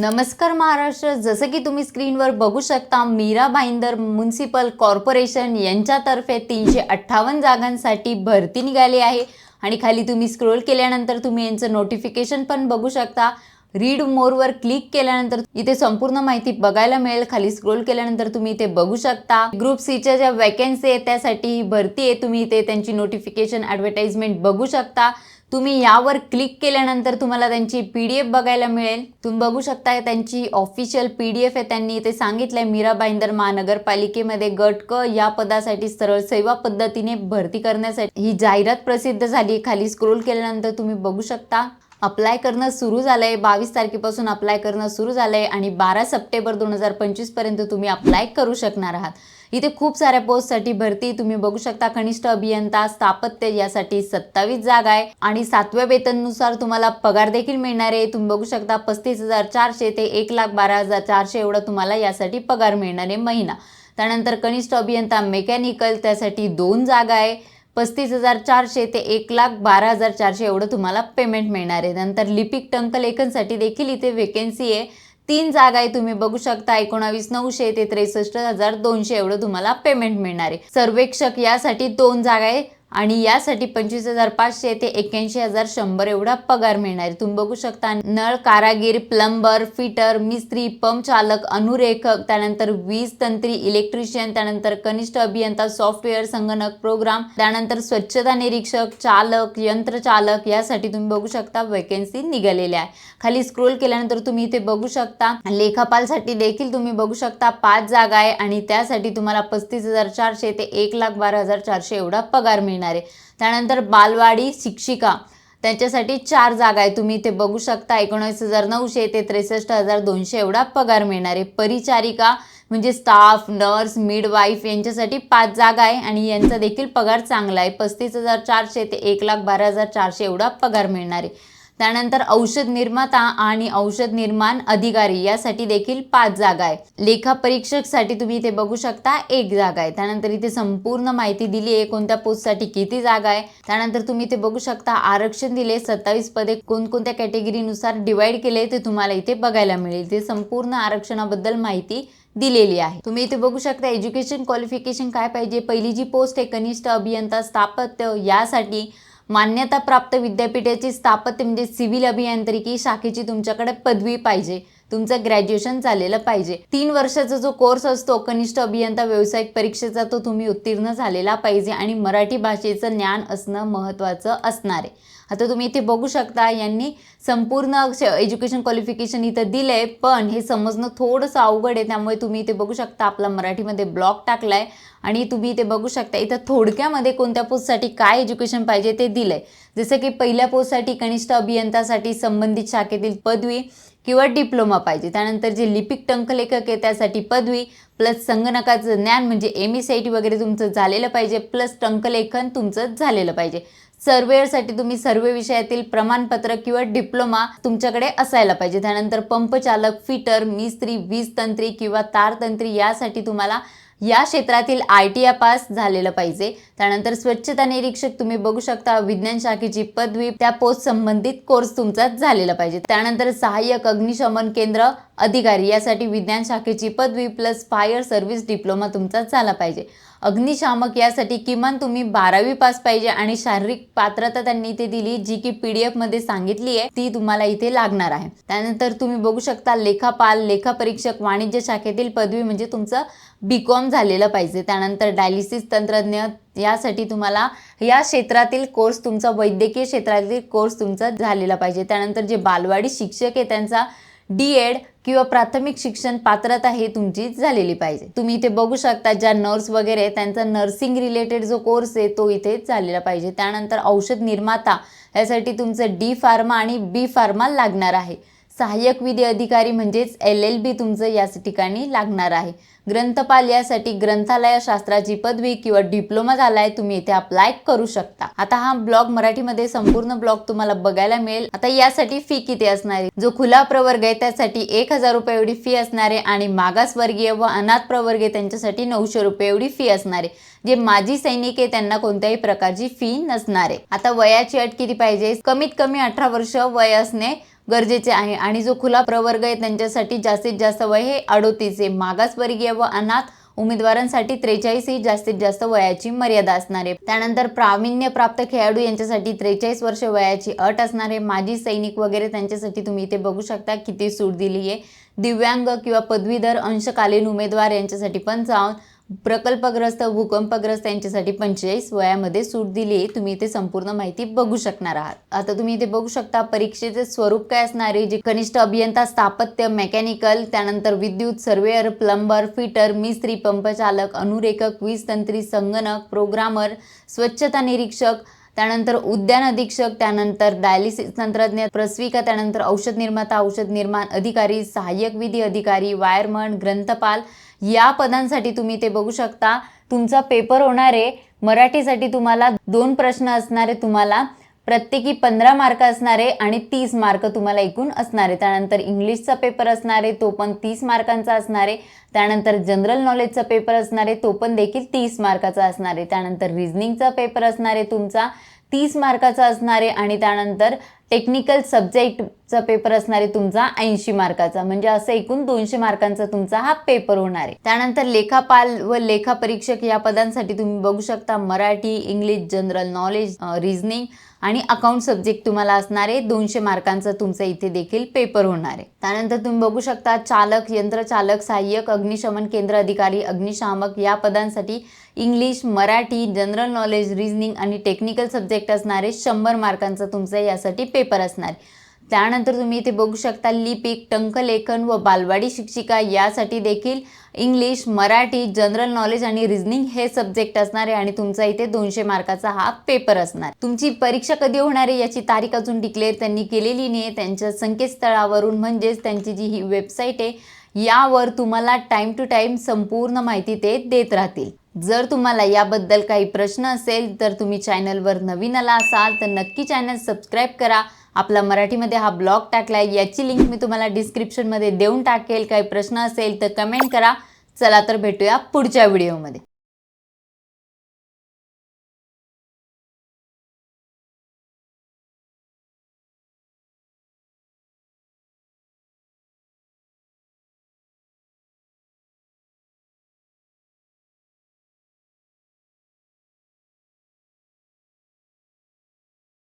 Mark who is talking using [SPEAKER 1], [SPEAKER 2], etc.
[SPEAKER 1] नमस्कार महाराष्ट्र. जसं की तुम्ही स्क्रीनवर बघू शकता मीरा भाईंदर म्युन्सिपल कॉर्पोरेशन यांच्यातर्फे तीनशे अठ्ठावन्न जागांसाठी भरती निघाली आहे. आणि खाली तुम्ही स्क्रोल केल्यानंतर तुम्ही यांचं नोटिफिकेशन पण बघू शकता. रीड मोरवर क्लिक केल्यानंतर इथे संपूर्ण माहिती बघायला मिळेल. खाली स्क्रोल केल्यानंतर तुम्ही इथे बघू शकता. ग्रुप सीच्या ज्या वॅकन्सी आहे त्यासाठी ही भरती आहे. तुम्ही इथे त्यांची नोटिफिकेशन ॲडव्हर्टाइजमेंट बघू शकता. तुम्ही यावर क्लिक केल्यानंतर तुम्हाला त्यांची पी डी एफ बघायला मिळेल. तुम्ही बघू शकता त्यांची ऑफिशियल पी डी एफ आहे. त्यांनी इथे सांगितलंय मीरा भाईंदर महानगरपालिकेमध्ये गट क या पदासाठी सरळ सेवा पद्धतीने भरती करण्यासाठी ही जाहिरात प्रसिद्ध झाली. खाली स्क्रोल केल्यानंतर तुम्ही बघू शकता अप्लाय करणं सुरू झालंय. बावीस तारखेपासून अप्लाय करणं सुरू झालंय आणि बारा सप्टेंबर दोन हजार पंचवीसपर्यंत तुम्ही अप्लाय करू शकणार आहात. इथे खूप साऱ्या पोस्टसाठी भरती. तुम्ही बघू शकता कनिष्ठ अभियंता स्थापत्य यासाठी सत्तावीस जागा आहे. आणि सातव्या वेतननुसार तुम्हाला पगार देखील मिळणार आहे. तुम्ही बघू शकता पस्तीस हजार चारशे ते एक लाख बारा हजार चारशे एवढा तुम्हाला यासाठी पगार मिळणार आहे महिना. त्यानंतर कनिष्ठ अभियंता मेकॅनिकल त्यासाठी दोन जागा आहे. पस्तीस हजार चारशे ते एक लाख बारा हजार चारशे एवढं तुम्हाला पेमेंट मिळणार आहे. नंतर लिपिक टंकलेखनसाठी देखील इथे वेकेन्सी आहे. तीन जागा आहे तुम्ही बघू शकता. एकोणावीस नऊशे ते त्रेसष्ट हजार दोनशे एवढं तुम्हाला पेमेंट मिळणार आहे. सर्वेक्षक यासाठी दोन जागा आहे. आणि यासाठी पंचवीस हजार पाचशे ते एक्याऐंशी हजार शंभर एवढा पगार मिळणार. आहे तुम्ही बघू शकता नळ कारागीर प्लंबर फिटर मिस्त्री पंप चालक अनुरेखक त्यानंतर वीज तंत्री इलेक्ट्रिशियन त्यानंतर कनिष्ठ अभियंता सॉफ्टवेअर संगणक प्रोग्राम त्यानंतर स्वच्छता निरीक्षक चालक यंत्रचालक यासाठी तुम्ही बघू शकता वेकेन्सी निघालेल्या आहे. खाली स्क्रोल केल्यानंतर तुम्ही इथे बघू शकता लेखापालसाठी देखील तुम्ही बघू शकता पाच जागा आहे आणि त्यासाठी तुम्हाला पस्तीस हजार चारशे ते एक लाख बारा हजार चारशे एवढा पगार मिळणार. आहे. त्यानंतर बालवाडी शिक्षिका त्यांच्यासाठी चार जागा आहे. तुम्ही इथे बघू शकता एकोणीस हजार नऊशे ते त्रेसष्ट हजार दोनशे एवढा पगार मिळणार आहे. परिचारिका म्हणजे स्टाफ नर्स मिडवाईफ यांच्यासाठी पाच जागा आहे आणि यांचा देखील पगार चांगला आहे. पस्तीस हजार चारशे ते एक लाख बारा हजार चारशे एवढा पगार मिळणार आहे. त्यानंतर औषध निर्माता आणि औषध निर्माण अधिकारी यासाठी देखील पाच जागा आहे. लेखा परीक्षकसाठी तुम्ही इथे बघू शकता एक जागा आहे. त्यानंतर इथे संपूर्ण माहिती दिली आहे कोणत्या पोस्टसाठी किती जागा आहे. त्यानंतर तुम्ही इथे बघू शकता आरक्षण दिले सत्तावीस पदे कोणकोणत्या कॅटेगरीनुसार डिवाइड केले ते तुम्हाला इथे बघायला मिळेल. ते संपूर्ण आरक्षणाबद्दल माहिती दिलेली आहे. तुम्ही इथे बघू शकता एज्युकेशन क्वालिफिकेशन काय पाहिजे. पहिली जी पोस्ट आहे कनिष्ठ अभियंता स्थापत्य यासाठी मान्यताप्राप्त विद्यापीठाची स्थापत्य म्हणजे सिव्हिल अभियांत्रिकी शाखेची तुमच्याकडे पदवी पाहिजे. तुमचं ग्रॅज्युएशन झालेलं पाहिजे. तीन वर्षाचा जो कोर्स असतो कनिष्ठ अभियंता व्यावसायिक परीक्षेचा तो तुम्ही उत्तीर्ण झालेला पाहिजे आणि मराठी भाषेचं ज्ञान असणं महत्त्वाचं असणार आहे. आता तुम्ही इथे बघू शकता यांनी संपूर्ण एज्युकेशन क्वालिफिकेशन इथं दिलं आहे पण हे समजणं थोडंसं अवघड आहे त्यामुळे तुम्ही इथे बघू शकता आपला मराठीमध्ये ब्लॉग टाकला आहे आणि तुम्ही इथे बघू शकता इथं थोडक्यामध्ये कोणत्या पोस्टसाठी काय एज्युकेशन पाहिजे ते दिलं आहे जसं की पहिल्या पोस्टसाठी कनिष्ठ अभियंतासाठी संबंधित शाखेतील पदवी किंवा डिप्लोमा पाहिजे. त्यानंतर जे लिपिक टंकलेखक आहे त्यासाठी पदवी प्लस संगणकाचं ज्ञान म्हणजे M E C I T वगैरे तुमचं झालेलं पाहिजे प्लस टंकलेखन तुमचं झालेलं पाहिजे. सर्वेअरसाठी तुम्ही सर्वे विषयातील प्रमाणपत्र किंवा डिप्लोमा तुमच्याकडे असायला पाहिजे. त्यानंतर पंपचालक फिटर मिस्त्री वीज तंत्री किंवा तारतंत्री यासाठी तुम्हाला या क्षेत्रातील आय टी आय पास झालेलं पाहिजे. त्यानंतर स्वच्छता निरीक्षक तुम्ही बघू शकता विज्ञान शाखेची पदवी त्या पोस्ट संबंधित कोर्स तुमचा झालेला पाहिजे. त्यानंतर सहाय्यक अग्निशमन केंद्र अधिकारी यासाठी विज्ञान शाखेची पदवी प्लस फायर सर्व्हिस डिप्लोमा तुमचा झाला पाहिजे. अग्निशामक यासाठी किमान तुम्ही बारावी पास पाहिजे आणि शारीरिक पात्रता त्यांनी इथे दिली जी की पीडीएफमध्ये सांगितली आहे ती तुम्हाला इथे लागणार आहे. त्यानंतर तुम्ही बघू शकता लेखापाल लेखापरीक्षक वाणिज्य शाखेतील पदवी म्हणजे तुमचं बी कॉम झालेलं पाहिजे. त्यानंतर डायलिसिस तंत्रज्ञ यासाठी तुम्हाला या क्षेत्रातील कोर्स तुमचा वैद्यकीय क्षेत्रातील कोर्स तुमचा झालेला पाहिजे. त्यानंतर जे बालवाडी शिक्षक आहे त्यांचा डी एड किंवा प्राथमिक शिक्षण पात्रता हे तुमची झालेली पाहिजे. तुम्ही इथे बघू शकता ज्या नर्स वगैरे त्यांचा नर्सिंग रिलेटेड जो कोर्स आहे तो इथे झालेला पाहिजे. त्यानंतर औषध निर्माता यासाठी तुमचं डी फार्मा आणि बी फार्मा लागणार आहे. सहाय्यक विधी अधिकारी म्हणजेच एल एल बी तुमचं याच ठिकाणी लागणार आहे. ग्रंथपाल यासाठी ग्रंथालय शास्त्राची पदवी किंवा डिप्लोमा झालाय तुम्ही इथे अप्लाय करू शकता. आता हा ब्लॉग मराठीमध्ये संपूर्ण ब्लॉग तुम्हाला बघायला मिळेल. आता यासाठी फी किती असणार आहे? जो खुला प्रवर्ग आहे त्यासाठी एक हजार रुपये एवढी फी असणार आहे आणि मागासवर्गीय व अनाथ प्रवर्ग आहे त्यांच्यासाठी नऊशे रुपये एवढी फी असणार आहे. जे माजी सैनिक आहे त्यांना कोणत्याही प्रकारची फी नसणार आहे. आता वयाची अट किती पाहिजे? कमीत कमी अठरा वर्ष वय असणे गरजेचे आहे. आणि जो खुला प्रवर्ग आहे त्यांच्यासाठी जास्तीत जास्त वय हे अडोतीस आहे. मागासवर्गीय व अनाथ उमेदवारांसाठी त्रेचाळीस ही जास्तीत जास्त वयाची मर्यादा असणार आहे. त्यानंतर प्रावीण्य प्राप्त खेळाडू यांच्यासाठी त्रेचाळीस वर्ष वयाची अट असणार आहे. माजी सैनिक वगैरे त्यांच्यासाठी तुम्ही इथे बघू शकता किती सूट दिली आहे दिव्यांग किंवा पदवीधर अंशकालीन उमेदवार यांच्यासाठी पंचावन्न प्रकल्पग्रस्त भूकंपग्रस्त यांच्यासाठी पंचेचाळीस वयामध्ये सूट दिली आहे. तुम्ही इथे संपूर्ण माहिती बघू शकणार आहात. आता तुम्ही इथे बघू शकता परीक्षेचे स्वरूप काय असणार आहे? जे कनिष्ठ अभियंता स्थापत्य मेकॅनिकल त्यानंतर विद्युत सर्वेअर प्लंबर फिटर मिस्त्री पंपचालक अनुरेखक वीज तंत्री संगणक प्रोग्रामर स्वच्छता निरीक्षक त्यानंतर उद्यान अधीक्षक त्यानंतर डायलिसिस तंत्रज्ञ प्रस्विका त्यानंतर औषध निर्माता औषध निर्माण अधिकारी सहाय्यक विधी अधिकारी वायरमन ग्रंथपाल या पदांसाठी तुम्ही ते बघू शकता. तुमचा पेपर होणार आहे. मराठीसाठी तुम्हाला दोन प्रश्न असणारे तुम्हाला. प्रत्येकी पंधरा मार्क असणारे आणि तीस मार्क तुम्हाला एकूण असणारे. त्यानंतर इंग्लिशचा पेपर असणारे तो पण तीस मार्कांचा असणारे. त्यानंतर जनरल नॉलेजचा पेपर असणारे तो पण देखील तीस मार्काचा असणारे. त्यानंतर रिझनिंगचा पेपर असणारे तुमचा तीस मार्काचा असणारे आणि त्यानंतर टेक्निकल सब्जेक्टचा पेपर असणार आहे तुमचा ऐंशी मार्काचा. म्हणजे असं एकूण दोनशे मार्कांचा तुमचा हा पेपर होणार आहे. त्यानंतर लेखापाल व लेखा परीक्षक या पदांसाठी तुम्ही बघू शकता Marathi English general knowledge reasoning आणि अकाउंट सब्जेक्ट तुम्हाला असणार आहे. दोनशे मार्कांचा तुमचा इथे देखील पेपर होणार आहे. त्यानंतर तुम्ही बघू शकता चालक यंत्रचालक सहाय्यक अग्निशमन केंद्र अधिकारी अग्निशामक या पदांसाठी English Marathi general knowledge reasoning आणि टेक्निकल सब्जेक्ट असणारे शंभर मार्कांचा तुमचा यासाठी पेपर असणार. त्यानंतर तुम्ही इथे बघू शकता लिपिक टंकलेखन व बालवाडी शिक्षिका यासाठी देखील इंग्लिश मराठी जनरल नॉलेज आणि रिझनिंग हे सब्जेक्ट असणार आहे आणि तुमचा इथे दोनशे मार्काचा हा पेपर असणार. तुमची परीक्षा कधी होणार आहे याची तारीख अजून डिक्लेअर त्यांनी केलेली नाही त्यांच्या संकेतस्थळावरून म्हणजेच त्यांची जी ही वेबसाईट आहे यावर तुम्हाला टाईम टू टाईम संपूर्ण माहिती ते देत राहतील. जर तुम्हाला याबद्दल काही प्रश्न असेल तर तुम्ही चॅनलवर नवीन आला असाल तर नक्की चॅनल सबस्क्राईब करा. आपला मराठीमध्ये हा ब्लॉग टाकलाय याची लिंक मी तुम्हाला डिस्क्रिप्शनमध्ये देऊन टाकेल. काही प्रश्न असेल तर कमेंट करा. चला तर भेटूया पुढच्या व्हिडिओमध्ये.